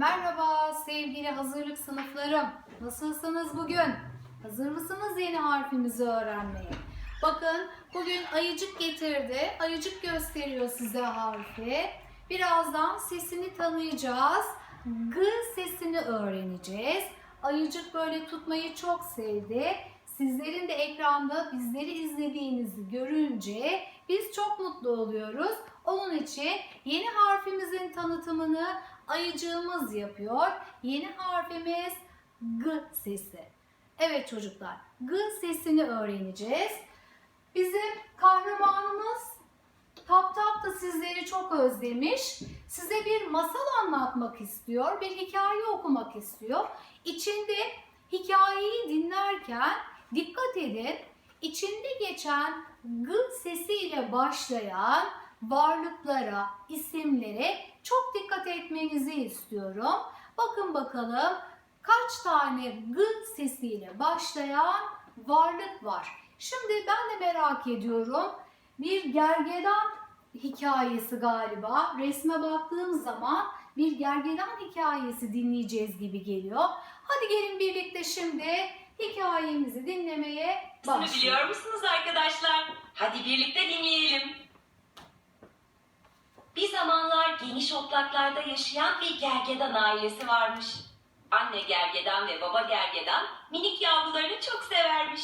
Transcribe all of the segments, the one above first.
Merhaba sevgili hazırlık sınıflarım. Nasılsınız bugün? Hazır mısınız yeni harfimizi öğrenmeye? Bakın bugün ayıcık getirdi. Ayıcık gösteriyor size harfi. Birazdan sesini tanıyacağız. G sesini öğreneceğiz. Ayıcık böyle tutmayı çok sevdi. Sizlerin de ekranda bizleri izlediğinizi görünce biz çok mutlu oluyoruz. Onun için yeni harfimizin tanıtımını ayıcığımız yapıyor. Yeni harfimiz G sesi. Evet çocuklar, G sesini öğreneceğiz. Bizim kahramanımız Tap Tap da sizleri çok özlemiş. Size bir masal anlatmak istiyor, bir hikaye okumak istiyor. İçinde hikayeyi dinlerken dikkat edin, içinde geçen G sesiyle başlayan varlıklara, isimlere çok dikkat etmenizi istiyorum. Bakın bakalım kaç tane G sesiyle başlayan varlık var. Şimdi ben de merak ediyorum. Bir gergedan hikayesi galiba. Resme baktığım zaman bir gergedan hikayesi dinleyeceğiz gibi geliyor. Hadi gelin birlikte şimdi hikayemizi dinlemeye Bunu başlayalım. biliyor musunuz arkadaşlar? Hadi birlikte dinleyelim. Bir zamanlar geniş otlaklarda yaşayan bir gergedan ailesi varmış. Anne gergedan ve baba gergedan minik yavrularını çok severmiş.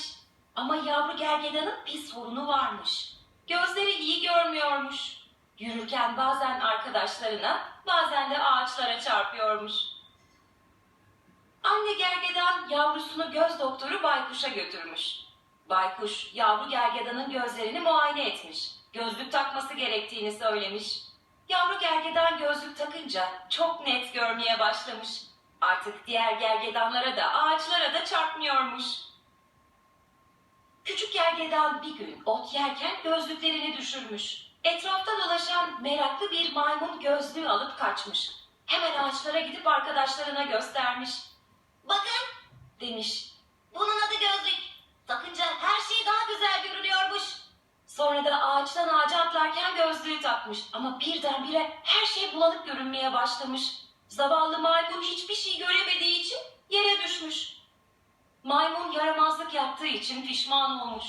Ama yavru gergedanın bir sorunu varmış. Gözleri iyi görmüyormuş. Yürürken bazen arkadaşlarına, bazen de ağaçlara çarpıyormuş. Anne gergedan yavrusunu göz doktoru Baykuş'a götürmüş. Baykuş yavru gergedanın gözlerini muayene etmiş. Gözlük takması gerektiğini söylemiş. Yavru gergedan gözlük takınca çok net görmeye başlamış. Artık diğer gergedanlara da ağaçlara da çarpmıyormuş. Küçük gergedan bir gün ot yerken gözlüklerini düşürmüş. Etrafta dolaşan meraklı bir maymun gözlüğü alıp kaçmış. Hemen ağaçlara gidip arkadaşlarına göstermiş. Bakın demiş. Bunun adı gözlük. Takınca her şey daha güzel görünüyormuş. Sonra da ağaçtan ağaca atlarken gözlüğü takmış. Ama birdenbire her şey bulanık görünmeye başlamış. Zavallı maymun hiçbir şey göremediği için yere düşmüş. Maymun yaramazlık yaptığı için pişman olmuş.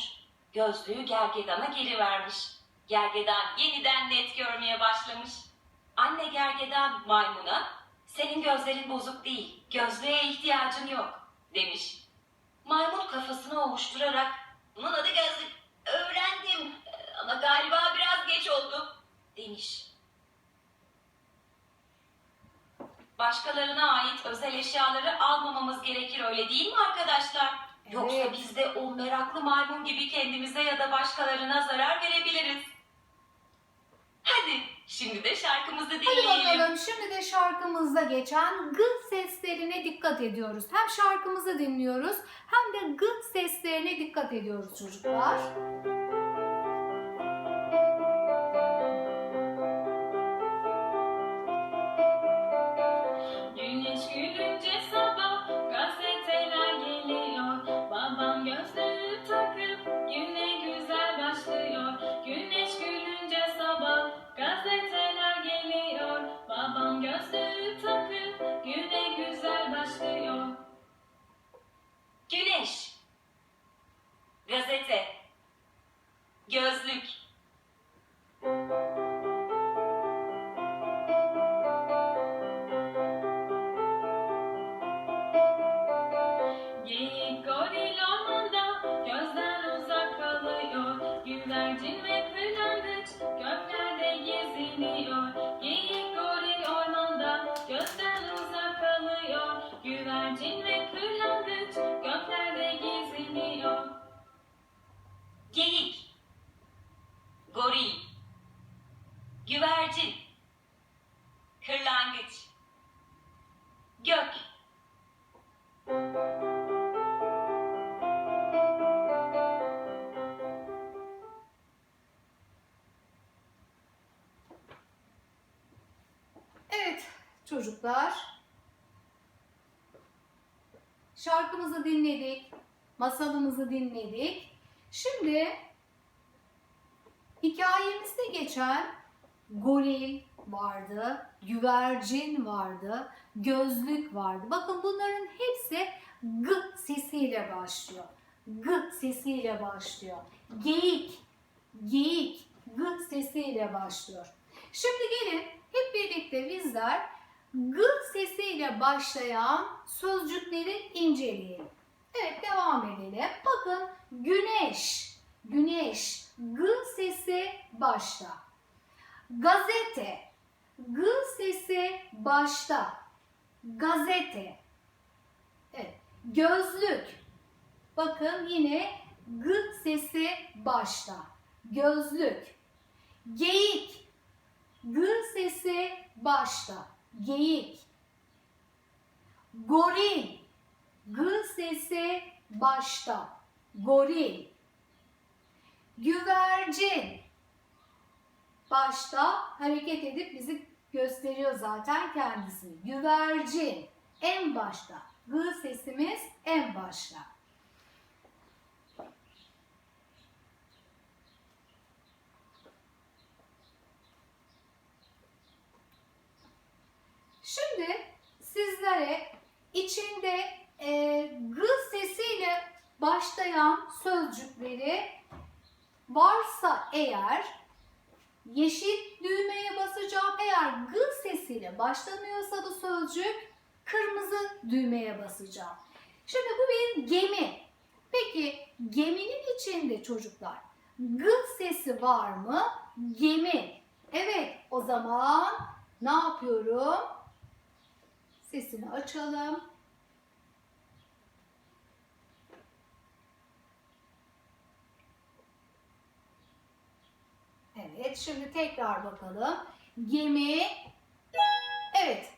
Gözlüğü gergedana geri vermiş. Gergedan yeniden net görmeye başlamış. Anne gergedan maymuna senin gözlerin bozuk değil, gözlüğe ihtiyacın yok demiş. Maymun kafasını ovuşturarak bunun adı gözlük öğrendim ama galiba biraz geç oldu demiş. Başkalarına ait özel eşyaları almamamız gerekir öyle değil mi arkadaşlar? Yoksa biz de o meraklı maymun gibi kendimize ya da başkalarına zarar verebiliriz. Hadi şimdi de şarkımızı Hadi dinleyelim. bakalım şimdi de şarkımızda geçen g seslerine dikkat ediyoruz. Hem şarkımızı dinliyoruz hem de g seslerine dikkat ediyoruz çocuklar. Çocuklar. Şarkımızı dinledik. Masalımızı dinledik. Şimdi hikayemizde geçen goril, vardı, güvercin vardı, gözlük vardı. Bakın bunların hepsi g sesiyle başlıyor. G sesiyle başlıyor. Geyik, geyik, g sesiyle başlıyor. Şimdi gelin hep birlikte bizler g sesiyle başlayan sözcükleri inceleyelim. Evet devam edelim. Bakın güneş, güneş, g sesi başta. Gazete, g sesi başta. Gazete. Evet. Gözlük. Bakın yine g sesi başta. Gözlük. Geyik. G sesi başta. Geyik. Goril. G sesi başta. Goril. Güvercin. Başta hareket edip bizi gösteriyor zaten kendisini. Güvercin. En başta. G sesimiz en başta. Şimdi sizlere içinde e, g sesiyle başlayan sözcükleri varsa eğer yeşil düğmeye basacağım. Eğer g sesiyle başlamıyorsa bu sözcük kırmızı düğmeye basacağım. Şimdi bu bir gemi. Peki geminin içinde çocuklar g sesi var mı? Gemi. Evet o zaman ne yapıyorum? Sesini açalım. Evet, şimdi tekrar bakalım. Gemi. Evet,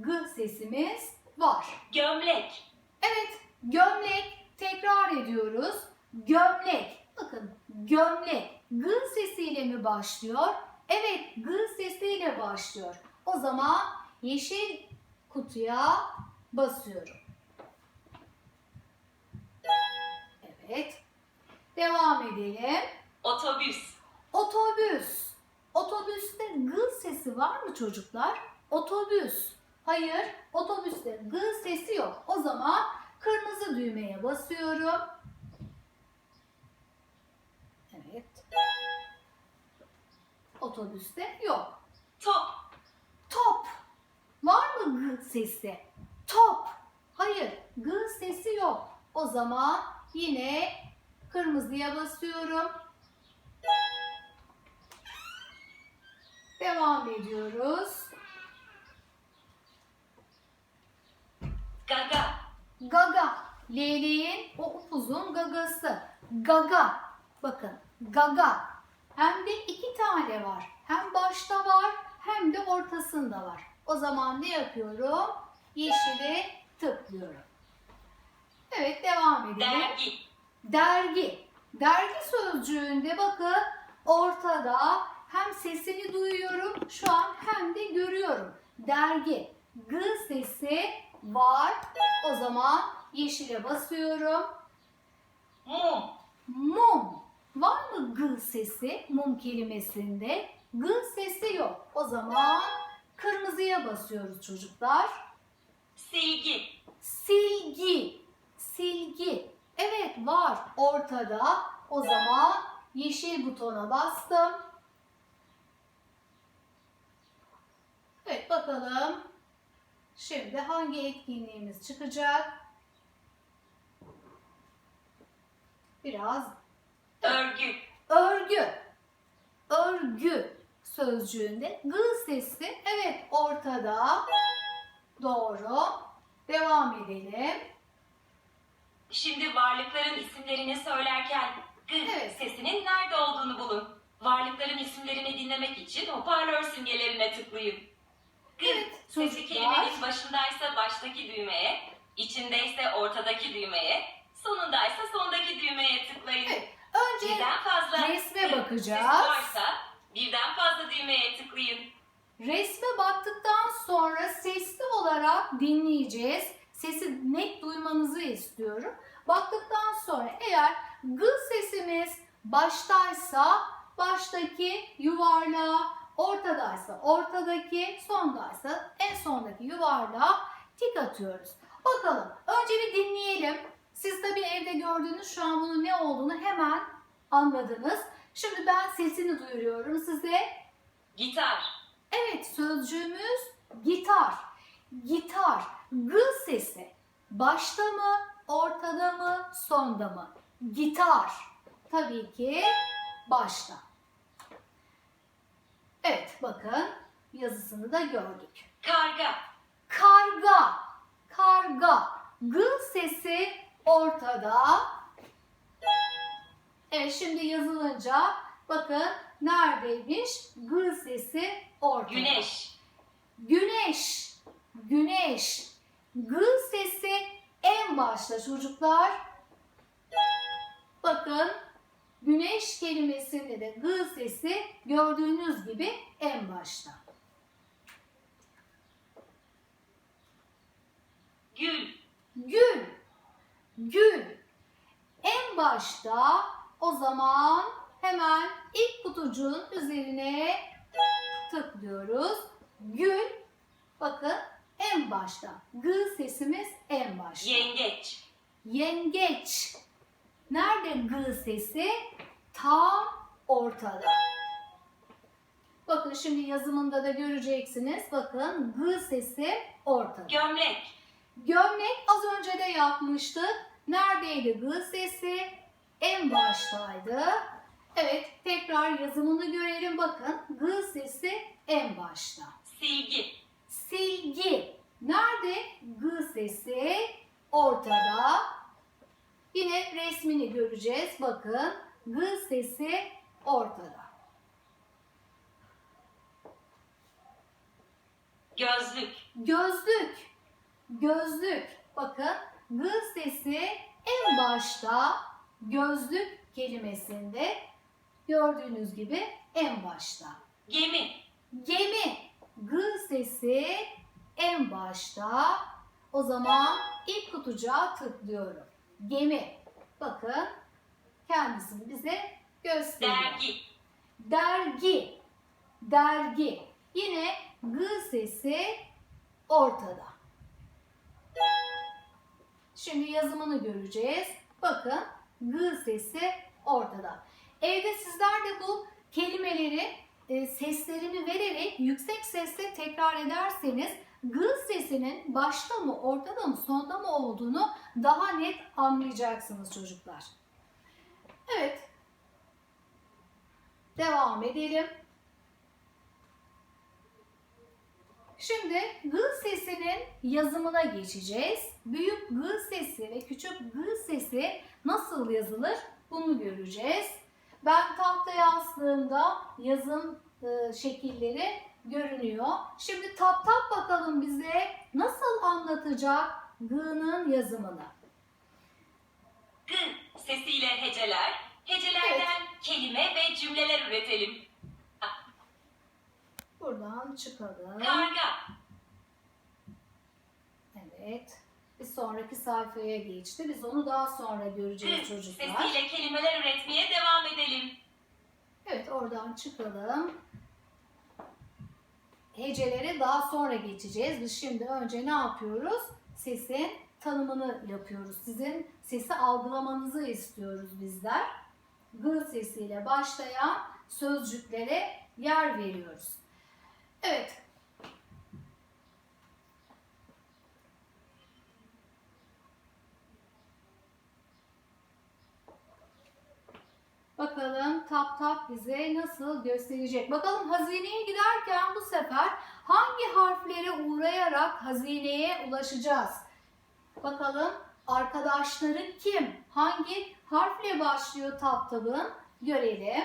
g sesimiz var. Gömlek. Evet, gömlek. Tekrar ediyoruz. Gömlek. Bakın, gömlek. G sesiyle mi başlıyor? Evet, g sesiyle başlıyor. O zaman yeşil kutuya basıyorum. Evet. Devam edelim. Otobüs. Otobüs. Otobüste g sesi var mı çocuklar? Otobüs. Hayır, otobüste g sesi yok. O zaman kırmızı düğmeye basıyorum. Evet. Otobüste yok. Top. Top. Var mı g sesi? Top. Hayır, g sesi yok. O zaman yine kırmızıya basıyorum. Devam ediyoruz. Gaga. Gaga. Leyleğin o upuzun gagası. Gaga. Bakın gaga. Hem de iki tane var. Hem başta var hem de ortasında var. O zaman ne yapıyorum? Yeşili tıklıyorum. Evet devam edelim. Dergi. Dergi. Dergi sözcüğünde bakın ortada hem sesini duyuyorum şu an hem de görüyorum. Dergi. G sesi var. O zaman yeşile basıyorum. Mum. Mum. Var mı g sesi mum kelimesinde? G sesi yok. O zaman kırmızıya basıyoruz çocuklar. Silgi. Silgi. Silgi. Evet var ortada. O zaman yeşil butona bastım. Evet bakalım. Şimdi hangi etkinliğimiz çıkacak? Biraz Örgü. örgü. Örgü sözcüğünde g sesi evet ortada. Doğru. Devam edelim. Şimdi varlıkların isimlerini söylerken g Evet. sesinin nerede olduğunu bulun. Varlıkların isimlerini dinlemek için hoparlör simgelerine tıklayın. G Evet, sesi kelimenin başındaysa baştaki düğmeye, içindeyse ortadaki düğmeye, sonundaysa sondaki düğmeye tıklayın. Evet, Önce Birden fazla resme bakacağız. varsa birden fazla düğmeye tıklayın. Resme baktıktan sonra sesli olarak dinleyeceğiz. Sesi net duymanızı istiyorum. Baktıktan sonra eğer g sesimiz baştaysa baştaki yuvarlağa ortadaysa ortadaki, sondaysa en sondaki yuvarlığa tik atıyoruz. Bakalım önce bir dinleyelim. Siz tabii evde gördüğünüz şu an bunun ne olduğunu hemen anladınız. Şimdi ben sesini duyuruyorum size. Gitar. Evet sözcüğümüz gitar. Gitar. G sesi. Başta mı, ortada mı, sonda mı? Gitar. Tabii ki başta. Evet bakın yazısını da gördük. Karga. Karga. Karga. G sesi ortada. Evet şimdi yazılınca bakın neredeymiş? G sesi ortada. Güneş. Güneş. Güneş. G sesi en başta çocuklar. Bakın güneş kelimesinde de G sesi gördüğünüz gibi en başta. Gül. Gül. Gül. En başta o zaman hemen ilk kutucuğun üzerine tıklıyoruz. Gül. Bakın en başta. G sesimiz en başta. Yengeç. Yengeç. Nerede G sesi? Tam ortada. Bakın şimdi yazımında da göreceksiniz. Bakın G sesi ortada. Gömlek. Gömlek az önce de yapmıştık. Neredeydi G sesi? En baştaydı. Evet tekrar yazımını görelim bakın. G sesi en başta. Silgi. Silgi. Nerede? G sesi ortada. Yine resmini göreceğiz. Bakın G sesi ortada. Gözlük. Gözlük. Gözlük. Bakın G sesi en başta gözlük kelimesinde gördüğünüz gibi en başta. Gemi. Gemi. G sesi en başta. O zaman ilk kutucuğa tıklıyorum. Gemi. Bakın kendisini bize gösteriyor. Dergi. Dergi. Dergi. Yine G sesi ortada. Şimdi yazımını göreceğiz. Bakın G sesi ortada. Evde sizler de bu kelimeleri e, seslerini vererek yüksek sesle tekrar ederseniz G sesinin başta mı, ortada mı, sonda mı olduğunu daha net anlayacaksınız çocuklar. Evet. Devam edelim. Şimdi G sesinin yazımına geçeceğiz. Büyük G sesi ve küçük G sesi nasıl yazılır bunu göreceğiz. Ben tahtaya astığımda yazım e, şekilleri görünüyor. Şimdi tap tap bakalım bize nasıl anlatacak G'nın yazımını. G sesiyle heceler. Hecelerden kelime ve cümleler üretelim. Buradan çıkalım. Karga. Evet. Sonraki sayfaya geçti. Biz onu daha sonra göreceğiz çocuklar. sesiyle kelimeler üretmeye devam edelim. Evet oradan çıkalım. Hecelere daha sonra geçeceğiz. Biz şimdi önce ne yapıyoruz? Sesin tanımını yapıyoruz. Sizin sesi algılamanızı istiyoruz bizler. G sesiyle başlayan sözcüklere yer veriyoruz. Evet. Bakalım tap tap bize nasıl gösterecek. Bakalım hazineye giderken bu sefer hangi harflere uğrayarak hazineye ulaşacağız? Bakalım arkadaşları kim? Hangi harfle başlıyor tap tabın? Görelim.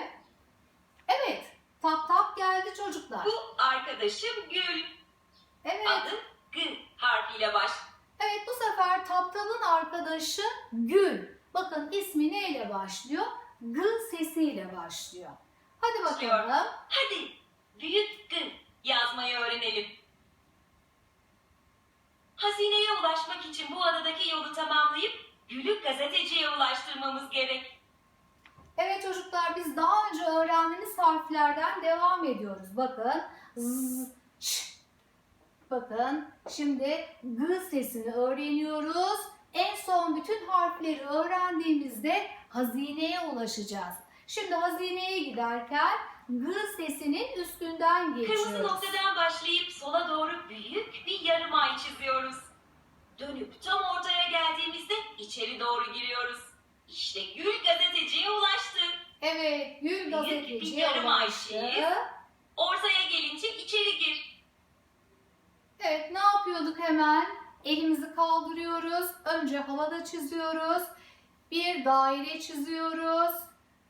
Evet tap tap geldi çocuklar. Bu arkadaşım Gül. Evet. Adı G harfiyle baş. Evet bu sefer Taptab'ın arkadaşı Gül. Bakın ismi neyle başlıyor? G sesiyle başlıyor. Hadi bakalım. Hadi büyük G yazmayı öğrenelim. Hazineye ulaşmak için bu adadaki yolu tamamlayıp Gül'ü gazeteciye ulaştırmamız gerek. Evet çocuklar biz daha önce öğrendiğimiz harflerden devam ediyoruz. Bakın z, ç. Bakın şimdi g sesini öğreniyoruz. En son bütün harfleri öğrendiğimizde hazineye ulaşacağız. Şimdi hazineye giderken g sesinin üstünden Kırmızı geçiyoruz. noktadan başlayıp sola doğru büyük bir yarım ay çiziyoruz. Dönüp tam ortaya geldiğimizde içeri doğru giriyoruz. İşte Gül gazeteciye ulaştı. Evet, Gül bir gazeteciye yarım ay çiz. Ortaya gelince içeri gir. Evet, ne yapıyorduk hemen? Elimizi kaldırıyoruz. Önce havada çiziyoruz. Bir daire çiziyoruz.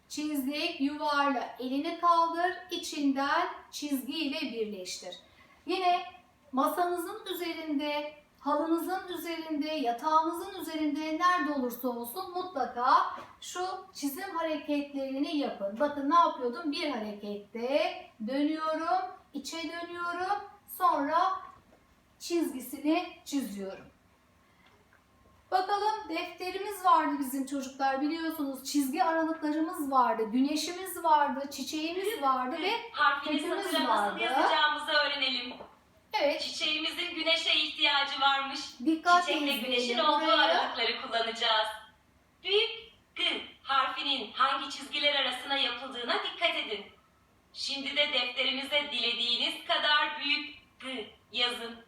Çizdik, yuvarla elini kaldır, içinden çizgiyle birleştir. Yine masanızın üzerinde, halınızın üzerinde, yatağınızın üzerinde nerede olursa olsun mutlaka şu çizim hareketlerini yapın. Bakın ne yapıyordum? Bir harekette dönüyorum, içe dönüyorum, sonra çizgisini çiziyorum. Bakalım defterimiz vardı bizim çocuklar biliyorsunuz. Çizgi aralıklarımız vardı, güneşimiz vardı, çiçeğimiz vardı ve Harfini Kökümüz satıra nasıl vardı. yazacağımızı öğrenelim. evet Çiçeğimizin güneşe ihtiyacı varmış. dikkat Çiçekle güneşin olduğu buraya. aralıkları kullanacağız. Büyük G harfinin hangi çizgiler arasına yapıldığına dikkat edin. Şimdi de defterinize dilediğiniz kadar büyük G yazın.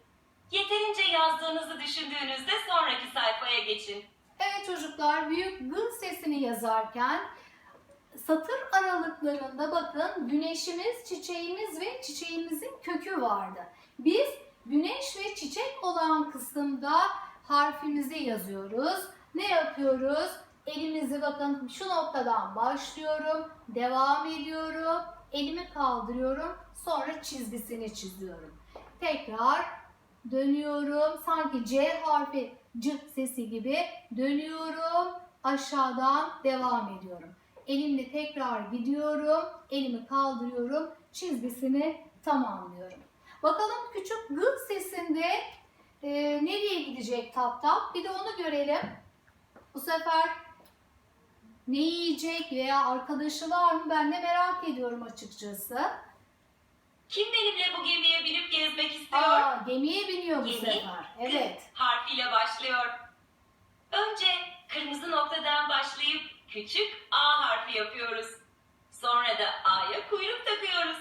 Yeterince yazdığınızı düşündüğünüzde sonraki sayfaya geçin. Evet çocuklar büyük G sesini yazarken satır aralıklarında bakın güneşimiz, çiçeğimiz ve çiçeğimizin kökü vardı. Biz güneş ve çiçek olan kısımda harfimizi yazıyoruz. Ne yapıyoruz? Elimizi bakın şu noktadan başlıyorum, devam ediyorum, elimi kaldırıyorum, sonra çizgisini çiziyorum. Tekrar dönüyorum. Sanki C harfi C sesi gibi dönüyorum. Aşağıdan devam ediyorum. Elimle tekrar gidiyorum. Elimi kaldırıyorum. Çizgisini tamamlıyorum. Bakalım küçük G sesinde e, nereye gidecek tap tap? Bir de onu görelim. Bu sefer ne yiyecek veya arkadaşı var mı? Ben de merak ediyorum açıkçası. Kim benimle bu gemiye binip gezmek istiyor? Aa, gemiye biniyor bu Gemi, sefer. Evet. harfiyle başlıyor. Önce kırmızı noktadan başlayıp küçük A harfi yapıyoruz. Sonra da A'ya kuyruk takıyoruz.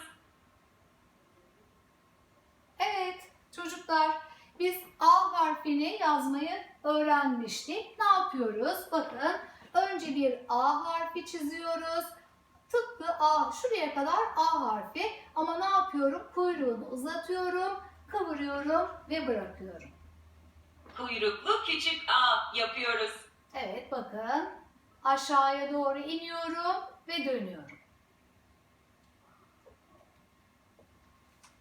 Evet çocuklar biz A harfini yazmayı öğrenmiştik. Ne yapıyoruz? Bakın önce bir A harfi çiziyoruz. Tıpkı A şuraya kadar A harfi ama ne yapıyorum? Kuyruğunu uzatıyorum, kıvırıyorum ve bırakıyorum. Kuyruklu küçük A yapıyoruz. Evet bakın aşağıya doğru iniyorum ve dönüyorum.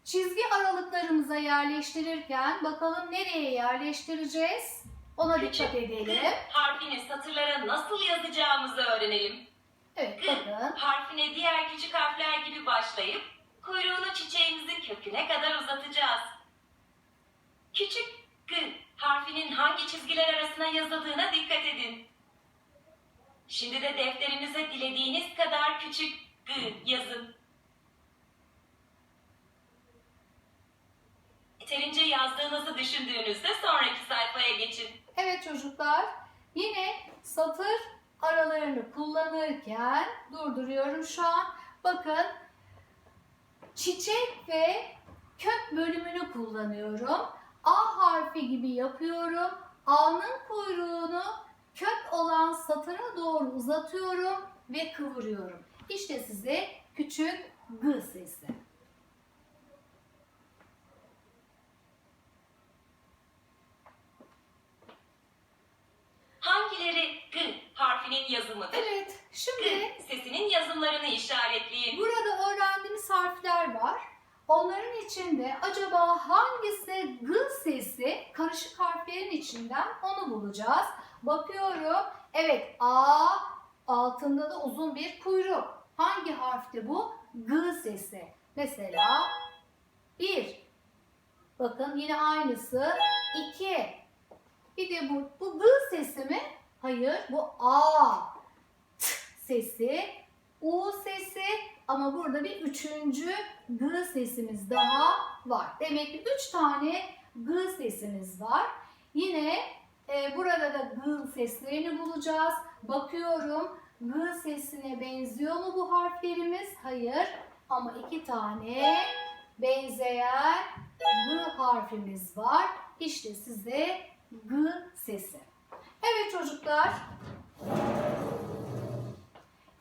Çizgi aralıklarımıza yerleştirirken bakalım nereye yerleştireceğiz? Ona Küçük dikkat edelim. harfini satırlara nasıl yazacağımızı öğrenelim. Evet G bakın. harfine diğer küçük harfler gibi başlayıp kuyruğunu çiçeğimizin köküne kadar uzatacağız. Küçük G harfinin hangi çizgiler arasına yazıldığına dikkat edin. Şimdi de defterinize dilediğiniz kadar küçük G yazın. Yeterince yazdığınızı düşündüğünüzde sonraki sayfaya geçin. Evet çocuklar yine satır aralarını kullanırken durduruyorum şu an. Bakın çiçek ve kök bölümünü kullanıyorum. A harfi gibi yapıyorum. A'nın kuyruğunu kök olan satıra doğru uzatıyorum ve kıvırıyorum. İşte size küçük G sesi. Hangileri G harfinin yazımıdır? Evet şimdi G sesinin yazımlarını işaretleyin. Burada öğrendiğimiz harfler var. Onların içinde acaba hangisi G sesi karışık harflerin içinden onu bulacağız. Bakıyorum. Evet A altında da uzun bir kuyruk. Hangi harfti bu? G sesi. Mesela 1. Bakın yine aynısı. 2. Bir de bu, bu G sesi mi? Hayır bu A T sesi. U sesi ama burada bir üçüncü G sesimiz daha var. Demek ki üç tane G sesimiz var. Yine e, burada da G seslerini bulacağız. Bakıyorum G sesine benziyor mu bu harflerimiz? Hayır. Ama iki tane benzeyen G harfimiz var. İşte size G sesi. Evet çocuklar.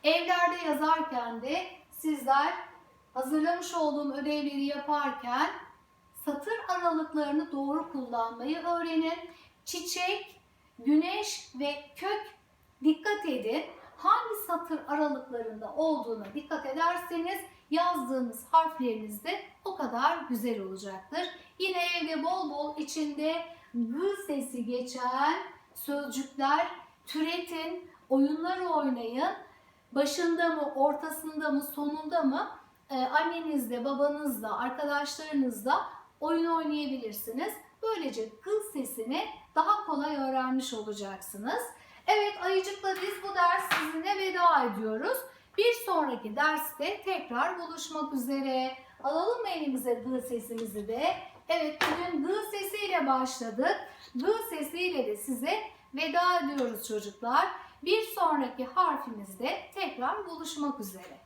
Evlerde yazarken de sizler hazırlamış olduğum ödevleri yaparken satır aralıklarını doğru kullanmayı öğrenin. Çiçek, güneş ve kök dikkat edin. Hangi satır aralıklarında olduğuna dikkat ederseniz yazdığınız harfleriniz de o kadar güzel olacaktır. Yine evde bol bol içinde g sesi geçen sözcükler türetin, oyunlar oynayın. Başında mı, ortasında mı, sonunda mı e, annenizle, babanızla, arkadaşlarınızla oyun oynayabilirsiniz. Böylece kıl sesini daha kolay öğrenmiş olacaksınız. Evet Ayıcık'la biz bu ders sizinle veda ediyoruz. Bir sonraki derste tekrar buluşmak üzere. Alalım elimize gı sesimizi de? Evet bugün gı sesiyle başladık. Gı sesiyle de size veda ediyoruz çocuklar. Bir sonraki harfimizde tekrar buluşmak üzere.